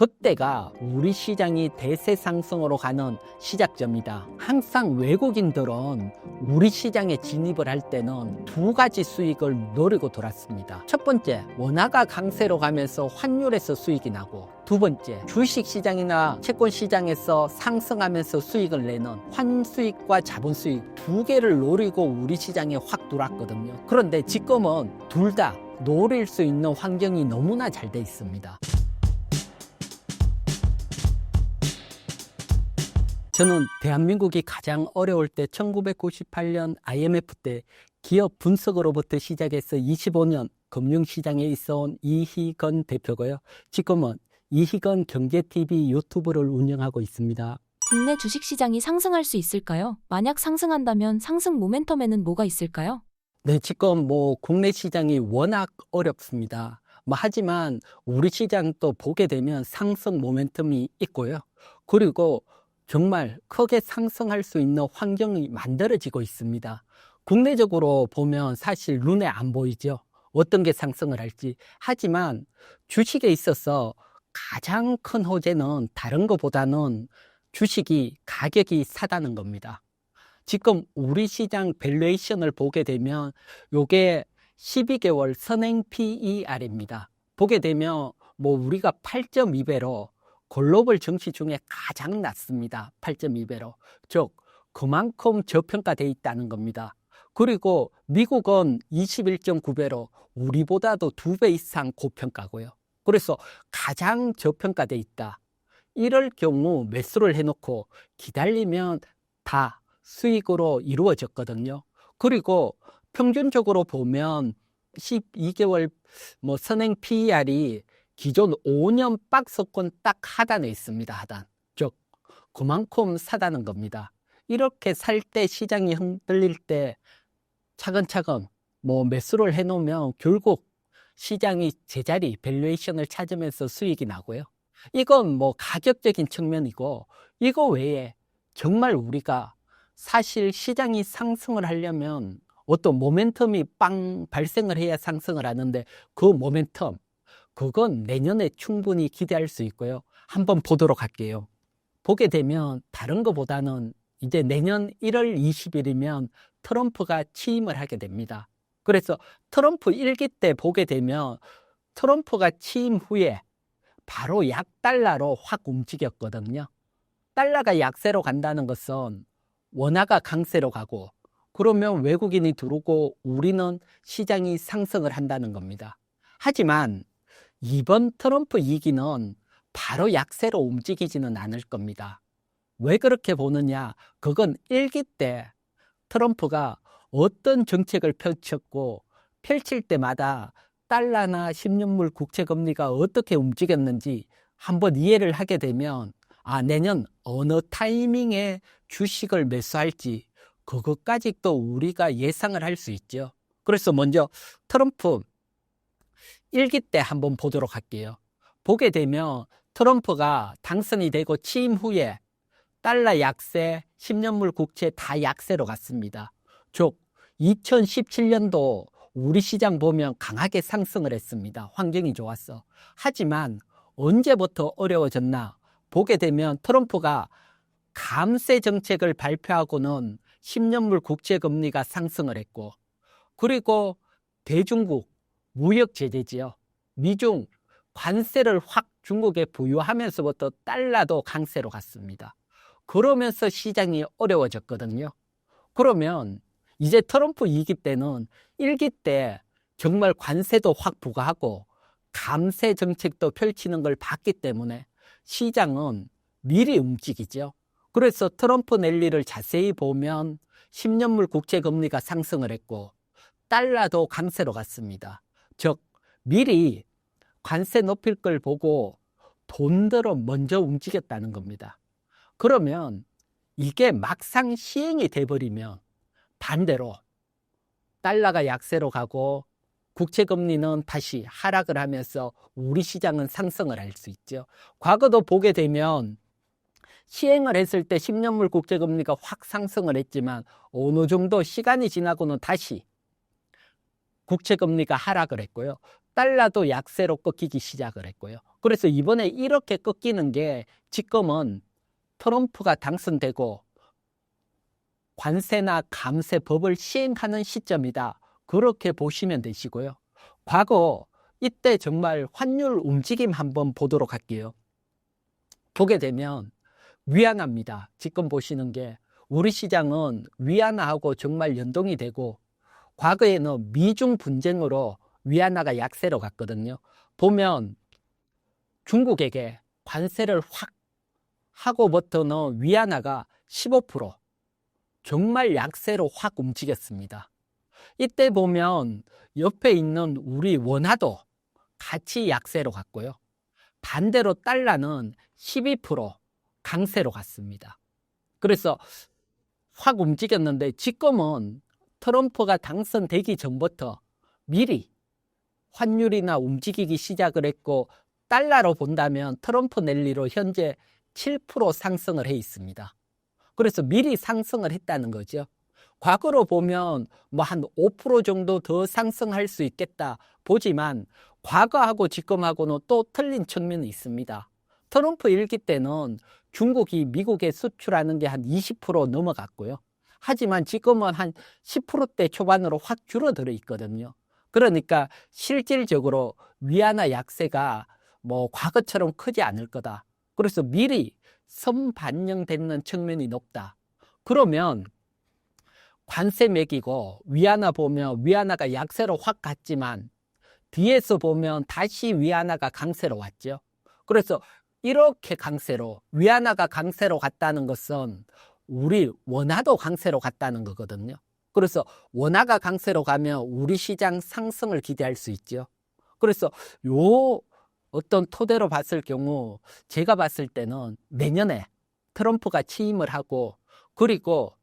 그때가 우리 시장이 대세 상승으로 가는 시작점이다. 항상 외국인들은 우리 시장에 진입을 할 때는 두 가지 수익을 노리고 돌았습니다. 첫 번째, 원화가 강세로 가면서 환율에서 수익이 나고 두 번째, 주식 시장이나 채권 시장에서 상승하면서 수익을 내는 환수익과 자본수익 두 개를 노리고 우리 시장에 확 들어왔거든요. 그런데 지금은 둘 다 노릴 수 있는 환경이 너무나 잘 돼 있습니다. 저는 대한민국이 가장 어려울 때 1998년 IMF 때 기업 분석으로부터 시작해서 25년 금융시장에 있어 온 이희건 대표고요. 지금은 이희건 경제TV 유튜브를 운영하고 있습니다. 국내 주식시장이 상승할 수 있을까요? 만약 상승한다면 상승 모멘텀에는 뭐가 있을까요? 네, 지금 뭐 국내 시장이 워낙 어렵습니다. 뭐 하지만 우리 시장도 보게 되면 상승 모멘텀이 있고요. 그리고 정말 크게 상승할 수 있는 환경이 만들어지고 있습니다. 국내적으로 보면 사실 눈에 안 보이죠. 어떤 게 상승을 할지. 하지만 주식에 있어서 가장 큰 호재는 다른 것보다는 주식이 가격이 싸다는 겁니다. 지금 우리 시장 밸류에이션을 보게 되면 요게 12개월 선행 PER입니다. 보게 되면 뭐 우리가 8.2배로 글로벌 증시 중에 가장 낮습니다. 8.2배로. 즉 그만큼 저평가돼 있다는 겁니다. 그리고 미국은 21.9배로 우리보다도 두 배 이상 고평가고요. 그래서 가장 저평가돼 있다. 이럴 경우 매수를 해놓고 기다리면 다 수익으로 이루어졌거든요. 그리고 평균적으로 보면 12개월 뭐 선행 PER이 기존 5년 박스권 딱 하단에 있습니다. 하단. 즉 그만큼 사다는 겁니다. 이렇게 살 때 시장이 흔들릴 때 차근차근 뭐 매수를 해놓으면 결국 시장이 제자리 밸류에이션을 찾으면서 수익이 나고요. 이건 뭐 가격적인 측면이고 이거 외에 정말 우리가 사실 시장이 상승을 하려면 어떤 모멘텀이 빵 발생을 해야 상승을 하는데 그 모멘텀 그건 내년에 충분히 기대할 수 있고요. 한번 보도록 할게요. 보게 되면 다른 것보다는 이제 내년 1월 20일이면 트럼프가 취임을 하게 됩니다. 그래서 트럼프 일기 때 보게 되면 트럼프가 취임 후에 바로 약 달러로 확 움직였거든요. 달러가 약세로 간다는 것은 원화가 강세로 가고 그러면 외국인이 들어오고 우리는 시장이 상승을 한다는 겁니다. 하지만 이번 트럼프 이기는 바로 약세로 움직이지는 않을 겁니다. 왜 그렇게 보느냐? 그건 일기 때 트럼프가 어떤 정책을 펼쳤고 펼칠 때마다 달러나 10년물 국채 금리가 어떻게 움직였는지 한번 이해를 하게 되면 아, 내년 어느 타이밍에 주식을 매수할지 그것까지 또 우리가 예상을 할 수 있죠. 그래서 먼저 트럼프 일기 때 한번 보도록 할게요. 보게 되면 트럼프가 당선이 되고 취임 후에 달러 약세, 10년물 국채 다 약세로 갔습니다. 즉 2017년도 우리 시장 보면 강하게 상승을 했습니다. 환경이 좋았어. 하지만 언제부터 어려워졌나? 보게 되면 트럼프가 감세 정책을 발표하고는 10년물 국채 금리가 상승을 했고 그리고 대중국 무역 제재지요. 미중 관세를 확 중국에 부여하면서부터 달러도 강세로 갔습니다. 그러면서 시장이 어려워졌거든요. 그러면 이제 트럼프 2기 때는 1기 때 정말 관세도 확 부과하고 감세 정책도 펼치는 걸 봤기 때문에 시장은 미리 움직이죠. 그래서 트럼프 랠리를 자세히 보면 10년물 국채 금리가 상승을 했고 달러도 강세로 갔습니다. 즉 미리 관세 높일 걸 보고 돈들어 먼저 움직였다는 겁니다. 그러면 이게 막상 시행이 돼버리면 반대로 달러가 약세로 가고 국채 금리는 다시 하락을 하면서 우리 시장은 상승을 할 수 있죠. 과거도 보게 되면 시행을 했을 때 10년물 국채 금리가 확 상승을 했지만 어느 정도 시간이 지나고는 다시 국채 금리가 하락을 했고요. 달러도 약세로 꺾이기 시작을 했고요. 그래서 이번에 이렇게 꺾이는 게 지금은 트럼프가 당선되고 관세나 감세 법을 시행하는 시점이다. 그렇게 보시면 되시고요. 과거 이때 정말 환율 움직임 한번 보도록 할게요. 보게 되면 위안화입니다. 지금 보시는 게 우리 시장은 위안화하고 정말 연동이 되고 과거에는 미중 분쟁으로 위안화가 약세로 갔거든요. 보면 중국에게 관세를 확 하고부터는 위안화가 15% 정말 약세로 확 움직였습니다. 이때 보면 옆에 있는 우리 원화도 같이 약세로 갔고요. 반대로 달러는 12% 강세로 갔습니다. 그래서 확 움직였는데 지금은 트럼프가 당선되기 전부터 미리 환율이나 움직이기 시작을 했고 달러로 본다면 트럼프 랠리로 현재 7% 상승을 해 있습니다. 그래서 미리 상승을 했다는 거죠. 과거로 보면 뭐 한 5% 정도 더 상승할 수 있겠다 보지만 과거하고 지금하고는 또 틀린 측면이 있습니다. 트럼프 일기 때는 중국이 미국에 수출하는 게 한 20% 넘어갔고요. 하지만 지금은 한 10%대 초반으로 확 줄어들어 있거든요. 그러니까 실질적으로 위안화 약세가 뭐 과거처럼 크지 않을 거다. 그래서 미리 선반영되는 측면이 높다. 그러면 관세 매기고 위안화 보면 위안화가 약세로 확 갔지만 뒤에서 보면 다시 위안화가 강세로 왔죠. 그래서 이렇게 강세로 위안화가 강세로 갔다는 것은 우리 원화도 강세로 갔다는 거거든요. 그래서 원화가 강세로 가면 우리 시장 상승을 기대할 수 있죠. 그래서 요 어떤 토대로 봤을 경우 제가 봤을 때는 내년에 트럼프가 취임을 하고 그리고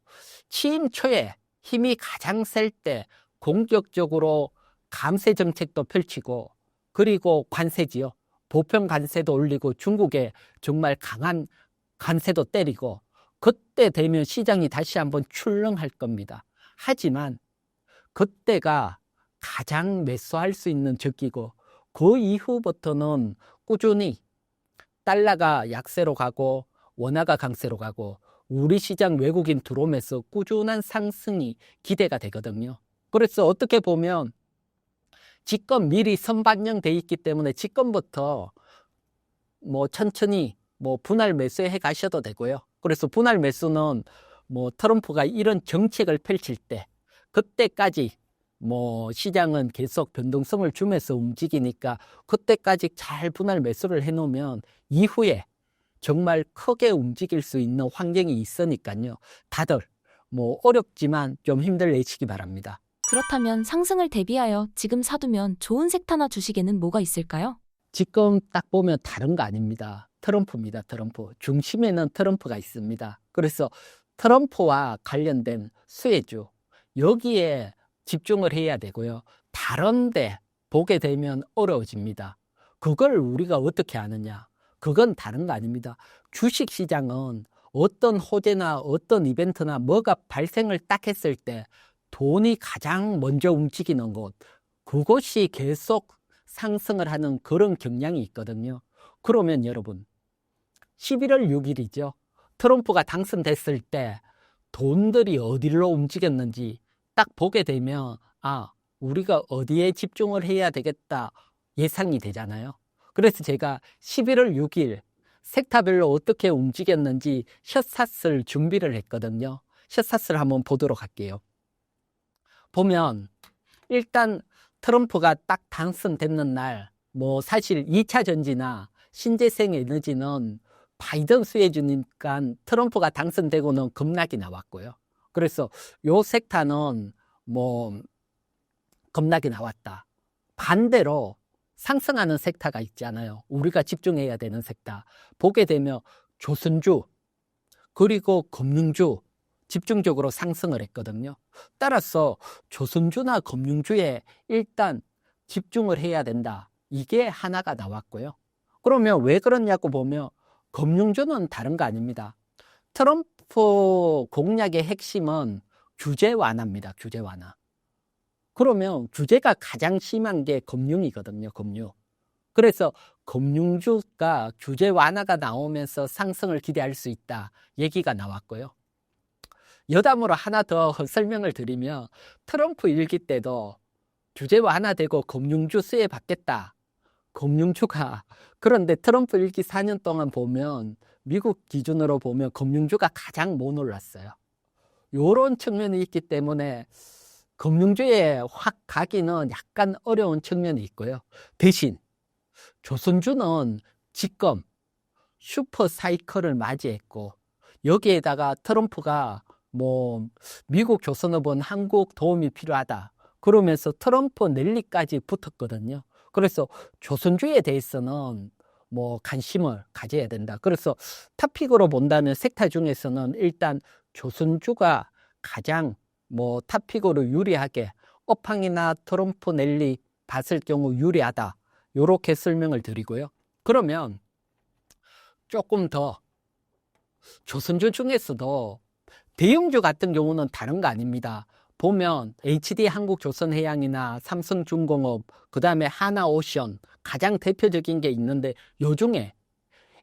취임 초에 힘이 가장 셀 때 공격적으로 감세 정책도 펼치고 그리고 관세지요. 보편 관세도 올리고 중국에 정말 강한 관세도 때리고 그때 되면 시장이 다시 한번 출렁할 겁니다. 하지만 그때가 가장 매수할 수 있는 적기고 그 이후부터는 꾸준히 달러가 약세로 가고 원화가 강세로 가고 우리 시장 외국인 들어오면서 꾸준한 상승이 기대가 되거든요. 그래서 어떻게 보면 지금 미리 선반영돼 있기 때문에 지금부터 뭐 천천히 뭐 분할 매수해 가셔도 되고요. 그래서 분할 매수는 뭐 트럼프가 이런 정책을 펼칠 때 그때까지 뭐 시장은 계속 변동성을 주면서 움직이니까 그때까지 잘 분할 매수를 해 놓으면 이후에 정말 크게 움직일 수 있는 환경이 있으니까요. 다들 뭐 어렵지만 좀 힘들 내시기 바랍니다. 그렇다면 상승을 대비하여 지금 사두면 좋은 섹터나 주식에는 뭐가 있을까요? 지금 딱 보면 다른 거 아닙니다. 트럼프입니다. 트럼프. 중심에는 트럼프가 있습니다. 그래서 트럼프와 관련된 수혜주 여기에 집중을 해야 되고요. 다른데 보게 되면 어려워집니다. 그걸 우리가 어떻게 아느냐? 그건 다른 거 아닙니다. 주식 시장은 어떤 호재나 어떤 이벤트나 뭐가 발생을 딱 했을 때 돈이 가장 먼저 움직이는 곳, 그곳이 계속 상승을 하는 그런 경향이 있거든요. 그러면 여러분, 11월 6일이죠. 트럼프가 당선됐을 때 돈들이 어디로 움직였는지 딱 보게 되면, 아, 우리가 어디에 집중을 해야 되겠다 예상이 되잖아요. 그래서 제가 11월 6일 섹터별로 어떻게 움직였는지 샷샷을 준비를 했거든요. 샷샷을 한번 보도록 할게요. 보면 일단 트럼프가 딱 당선됐는 날, 뭐 사실 2차 전지나 신재생 에너지는 바이든 수혜주니까 트럼프가 당선되고는 급락이 나왔고요. 그래서 요 섹터는 뭐 급락이 나왔다. 반대로 상승하는 섹터가 있잖아요. 우리가 집중해야 되는 섹터. 보게 되면 조선주, 그리고 금융주, 집중적으로 상승을 했거든요. 따라서 조선주나 금융주에 일단 집중을 해야 된다. 이게 하나가 나왔고요. 그러면 왜 그러냐고 보면 금융주는 다른 거 아닙니다. 트럼프 공약의 핵심은 규제 완화입니다. 규제 완화. 그러면 규제가 가장 심한 게 금융이거든요, 금융. 그래서 금융주가 규제 완화가 나오면서 상승을 기대할 수 있다 얘기가 나왔고요. 여담으로 하나 더 설명을 드리면 트럼프 일기 때도 규제 완화되고 금융주 수혜 받겠다. 금융주가 그런데 트럼프 일기 4년 동안 보면 미국 기준으로 보면 금융주가 가장 못 올랐어요. 요런 측면이 있기 때문에 금융주에 확 가기는 약간 어려운 측면이 있고요. 대신 조선주는 지금 슈퍼 사이클을 맞이했고 여기에다가 트럼프가 뭐 미국 조선업은 한국 도움이 필요하다. 그러면서 트럼프 랠리까지 붙었거든요. 그래서 조선주에 대해서는 뭐 관심을 가져야 된다. 그래서 탑픽으로 본다면 섹터 중에서는 일단 조선주가 가장 뭐 탑픽으로 유리하게 업황이나 트럼프 랠리 봤을 경우 유리하다. 요렇게 설명을 드리고요. 그러면 조금 더 조선주 중에서도 대형주 같은 경우는 다른 거 아닙니다. 보면 HD 한국조선해양이나 삼성중공업, 그 다음에 하나오션 가장 대표적인 게 있는데 요 중에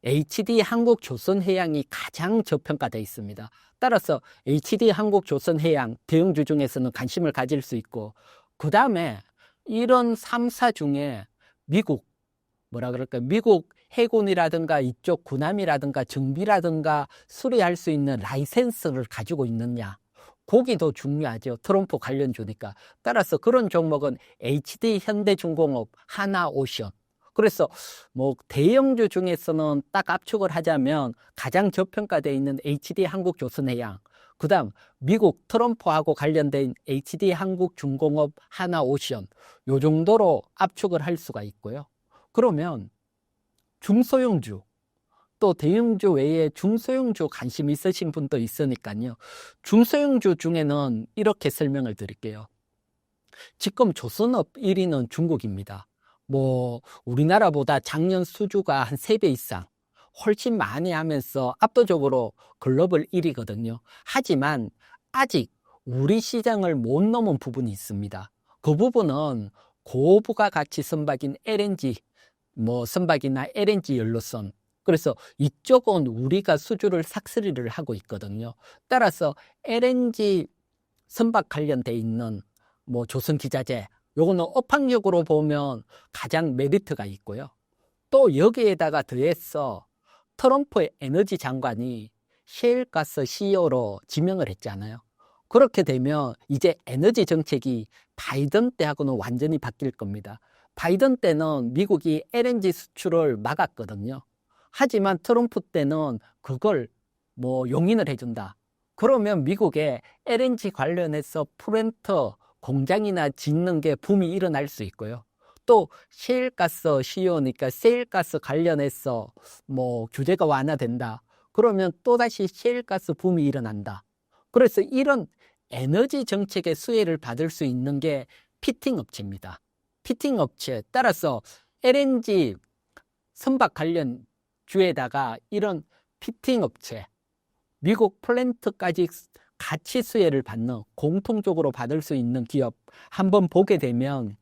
HD 한국조선해양이 가장 저평가되어 있습니다. 따라서 HD 한국조선해양 대형주 중에서는 관심을 가질 수 있고 그 다음에 이런 3사 중에 미국 뭐라 그럴까 미국 해군이라든가 이쪽 군함이라든가 정비라든가 수리할 수 있는 라이센스를 가지고 있느냐 거기도 중요하죠. 트럼프 관련주니까. 따라서 그런 종목은 HD 현대중공업 하나오션. 그래서 뭐 대형주 중에서는 딱 압축을 하자면 가장 저평가되어 있는 HD 한국조선해양 그 다음 미국 트럼프하고 관련된 HD 한국중공업 하나오션. 요 정도로 압축을 할 수가 있고요. 그러면 중소형주 또 대형주 외에 중소형주 관심 있으신 분도 있으니까요. 중소형주 중에는 이렇게 설명을 드릴게요. 지금 조선업 1위는 중국입니다. 뭐 우리나라보다 작년 수주가 한 3배 이상 훨씬 많이 하면서 압도적으로 글로벌 1위거든요. 하지만 아직 우리 시장을 못 넘은 부분이 있습니다. 그 부분은 고부가 가치 선박인 LNG, 뭐 선박이나 LNG 연료선. 그래서 이쪽은 우리가 수주를 삭스리를 하고 있거든요. 따라서 LNG 선박 관련돼 있는 뭐 조선 기자재, 요거는 업황력으로 보면 가장 메리트가 있고요. 또 여기에다가 더해서 트럼프의 에너지 장관이 셰일가스 CEO로 지명을 했잖아요. 그렇게 되면 이제 에너지 정책이 바이든 때하고는 완전히 바뀔 겁니다. 바이든 때는 미국이 LNG 수출을 막았거든요. 하지만 트럼프 때는 그걸 뭐 용인을 해준다. 그러면 미국에 LNG 관련해서 프렌터 공장이나 짓는 게 붐이 일어날 수 있고요. 또 셰일가스 CEO니까 셰일가스 관련해서 뭐 규제가 완화된다. 그러면 또다시 셰일가스 붐이 일어난다. 그래서 이런 에너지 정책의 수혜를 받을 수 있는 게 피팅 업체입니다. 피팅 업체 따라서 LNG 선박 관련 주에다가 이런 피팅 업체 미국 플랜트까지 같이 수혜를 받는 공통적으로 받을 수 있는 기업 한번 보게 되면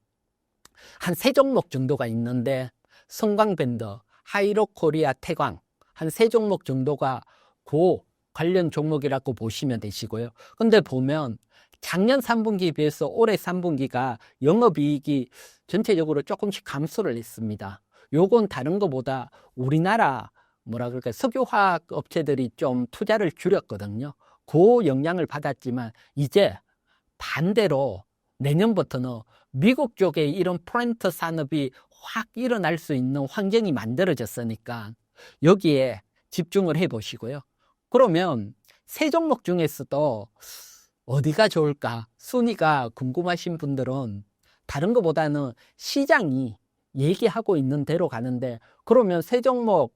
한 세 종목 정도가 있는데 성광밴더, 하이로코리아 태광 한 세 종목 정도가 고 관련 종목이라고 보시면 되시고요. 근데 보면 작년 3분기에 비해서 올해 3분기가 영업이익이 전체적으로 조금씩 감소를 했습니다. 요건 다른 것보다 우리나라 뭐라 그럴까 석유화학 업체들이 좀 투자를 줄였거든요. 그 영향을 받았지만 이제 반대로 내년부터는 미국 쪽에 이런 플랜트 산업이 확 일어날 수 있는 환경이 만들어졌으니까 여기에 집중을 해 보시고요. 그러면 세 종목 중에서도 어디가 좋을까 순위가 궁금하신 분들은 다른 것보다는 시장이 얘기하고 있는 대로 가는데 그러면 세 종목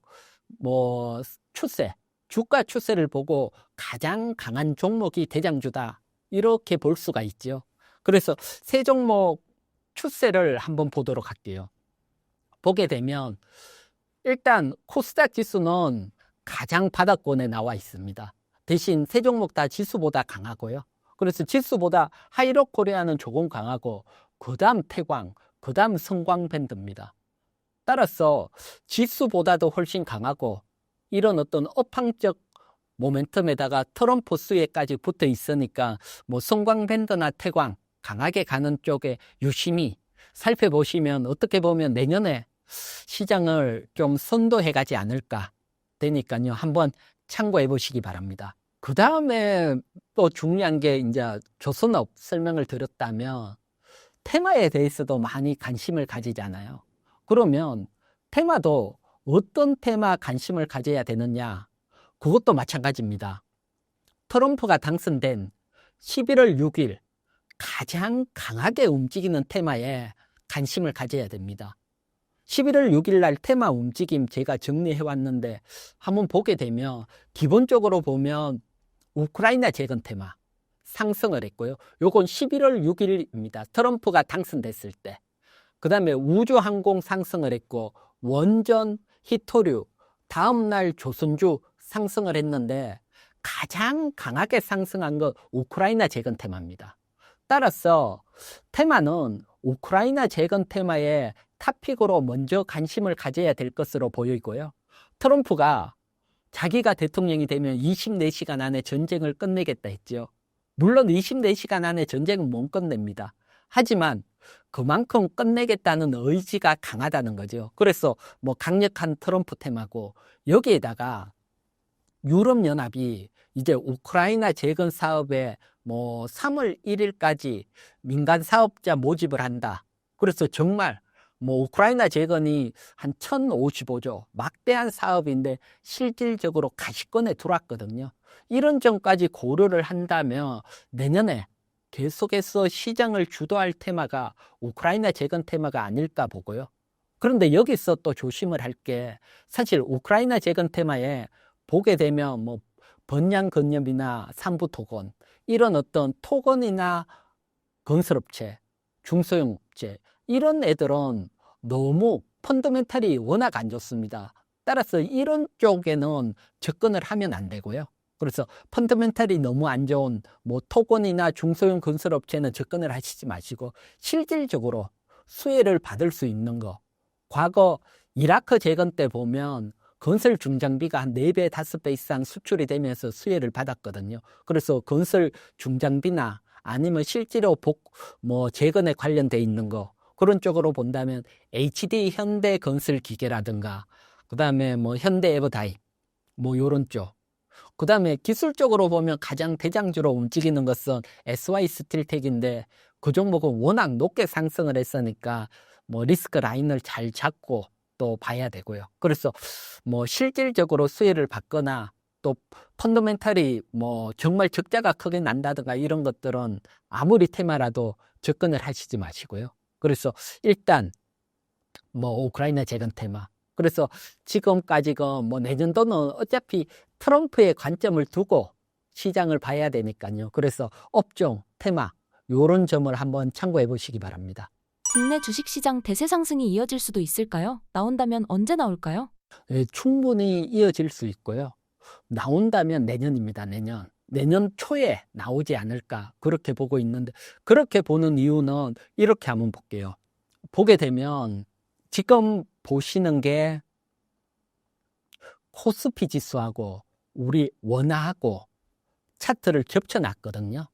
뭐 추세 주가 추세를 보고 가장 강한 종목이 대장주다 이렇게 볼 수가 있죠. 그래서 세 종목 추세를 한번 보도록 할게요. 보게 되면 일단 코스닥 지수는 가장 바닥권에 나와 있습니다. 대신 세 종목 다 지수보다 강하고요. 그래서 지수보다 하이록 코리아는 조금 강하고 그 다음 태광, 그 다음 성광밴드입니다. 따라서 지수보다도 훨씬 강하고 이런 어떤 업황적 모멘텀에다가 트럼프 수혜까지 붙어 있으니까 뭐 성광밴드나 태광 강하게 가는 쪽에 유심히 살펴보시면 어떻게 보면 내년에 시장을 좀 선도해 가지 않을까 되니까요. 한번 참고해 보시기 바랍니다. 그 다음에 또 중요한 게 이제 조선업 설명을 드렸다면 테마에 대해서도 많이 관심을 가지잖아요. 그러면 테마도 어떤 테마 관심을 가져야 되느냐? 그것도 마찬가지입니다. 트럼프가 당선된 11월 6일 가장 강하게 움직이는 테마에 관심을 가져야 됩니다. 11월 6일 날 테마 움직임 제가 정리해 왔는데 한번 보게 되면 기본적으로 보면 우크라이나 재건 테마 상승을 했고요. 요건 11월 6일입니다. 트럼프가 당선됐을 때. 그 다음에 우주항공 상승을 했고 원전, 히토류, 다음날 조선주 상승을 했는데 가장 강하게 상승한 건 우크라이나 재건 테마입니다. 따라서 테마는 우크라이나 재건 테마에 탑픽으로 먼저 관심을 가져야 될 것으로 보이고요. 트럼프가 자기가 대통령이 되면 24시간 안에 전쟁을 끝내겠다 했죠. 물론 24시간 안에 전쟁은 못 끝냅니다. 하지만 그만큼 끝내겠다는 의지가 강하다는 거죠. 그래서 뭐 강력한 트럼프 테마고 여기에다가 유럽연합이 이제 우크라이나 재건 사업에 뭐 3월 1일까지 민간 사업자 모집을 한다. 그래서 정말 뭐 우크라이나 재건이 한 1055조 막대한 사업인데 실질적으로 가시권에 들어왔거든요. 이런 점까지 고려를 한다면 내년에 계속해서 시장을 주도할 테마가 우크라이나 재건 테마가 아닐까 보고요. 그런데 여기서 또 조심을 할 게 사실 우크라이나 재건 테마에 보게 되면 뭐 번양 건협이나 삼부토건 이런 어떤 토건이나 건설업체, 중소형업체 이런 애들은 너무 펀더멘탈이 워낙 안 좋습니다. 따라서 이런 쪽에는 접근을 하면 안 되고요. 그래서 펀더멘탈이 너무 안 좋은 뭐 토건이나 중소형 건설업체는 접근을 하시지 마시고 실질적으로 수혜를 받을 수 있는 거. 과거 이라크 재건 때 보면 건설 중장비가 한 4배, 5배 이상 수출이 되면서 수혜를 받았거든요. 그래서 건설 중장비나 아니면 실제로 복, 뭐 재건에 관련돼 있는 거 그런 쪽으로 본다면 HD 현대 건설 기계라든가 그 다음에 뭐 현대 에버다이 뭐 요런 쪽 그 다음에 기술적으로 보면 가장 대장주로 움직이는 것은 SY 스틸텍인데 그 종목은 워낙 높게 상승을 했으니까 뭐 리스크 라인을 잘 잡고 또 봐야 되고요. 그래서 뭐 실질적으로 수혜를 받거나 또 펀더멘탈이 뭐 정말 적자가 크게 난다든가 이런 것들은 아무리 테마라도 접근을 하시지 마시고요. 그래서 일단 뭐 우크라이나 재건 테마 그래서 지금까지가 뭐 내년도는 어차피 트럼프의 관점을 두고 시장을 봐야 되니까요. 그래서 업종, 테마, 요런 점을 한번 참고해 보시기 바랍니다. 국내 주식시장 대세 상승이 이어질 수도 있을까요? 나온다면 언제 나올까요? 예, 충분히 이어질 수 있고요. 나온다면 내년입니다, 내년. 내년 초에 나오지 않을까, 그렇게 보고 있는데, 그렇게 보는 이유는 이렇게 한번 볼게요. 보게 되면, 지금 보시는 게 코스피 지수하고 우리 원화하고 차트를 겹쳐 놨거든요.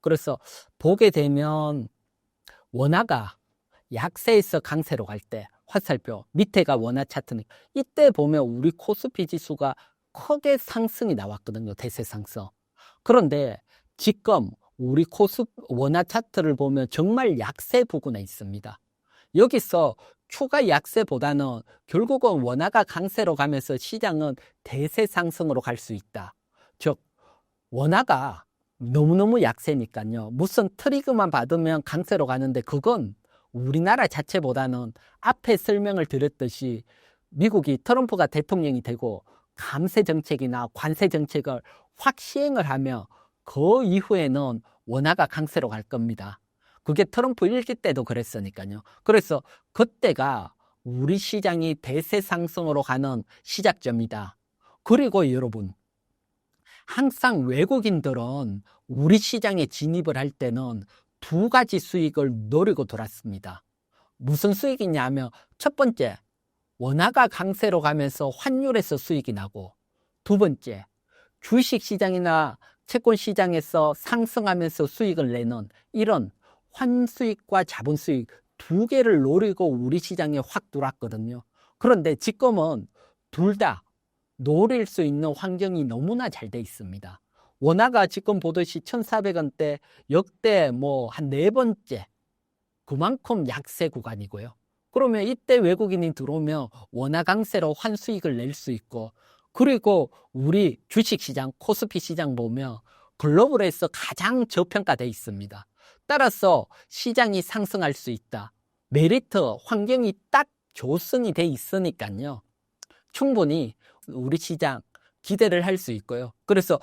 그래서 보게 되면 원화가 약세에서 강세로 갈 때 화살표 밑에가 원화 차트니 이때 보면 우리 코스피 지수가 크게 상승이 나왔거든요. 대세 상승. 그런데 지금 우리 코스 원화 차트를 보면 정말 약세 부근에 있습니다. 여기서 추가 약세보다는 결국은 원화가 강세로 가면서 시장은 대세 상승으로 갈 수 있다. 즉 원화가 너무너무 약세니까요. 무슨 트리그만 받으면 강세로 가는데 그건 우리나라 자체보다는 앞에 설명을 드렸듯이 미국이 트럼프가 대통령이 되고 감세 정책이나 관세 정책을 확 시행을 하며 그 이후에는 원화가 강세로 갈 겁니다. 그게 트럼프 일기 때도 그랬으니까요. 그래서 그때가 우리 시장이 대세 상승으로 가는 시작점이다. 그리고 여러분, 항상 외국인들은 우리 시장에 진입을 할 때는 두 가지 수익을 노리고 돌았습니다. 무슨 수익이냐 하면 첫 번째, 원화가 강세로 가면서 환율에서 수익이 나고 두 번째, 주식 시장이나 채권 시장에서 상승하면서 수익을 내는 이런 환수익과 자본수익 두 개를 노리고 우리 시장에 확 들어왔거든요. 그런데 지금은 둘 다 노릴 수 있는 환경이 너무나 잘 돼 있습니다. 원화가 지금 보듯이 1,400원대 역대 뭐 한 네 번째 그만큼 약세 구간이고요. 그러면 이때 외국인이 들어오면 원화 강세로 환수익을 낼 수 있고 그리고 우리 주식 시장, 코스피 시장 보면 글로벌에서 가장 저평가돼 있습니다. 따라서 시장이 상승할 수 있다. 메리트, 환경이 딱 조성이 돼 있으니까요. 충분히 우리 시장 기대를 할 수 있고요. 그래서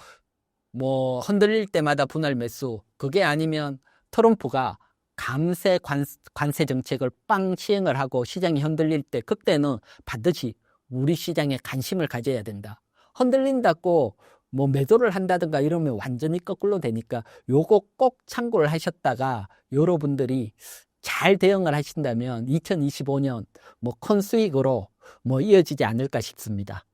뭐 흔들릴 때마다 분할 매수, 그게 아니면 트럼프가 감세 관, 관세 정책을 빵 시행을 하고 시장이 흔들릴 때 그때는 반드시 우리 시장에 관심을 가져야 된다. 흔들린다고 뭐 매도를 한다든가 이러면 완전히 거꾸로 되니까 요거 꼭 참고를 하셨다가 여러분들이 잘 대응을 하신다면 2025년 뭐 큰 수익으로 뭐 이어지지 않을까 싶습니다.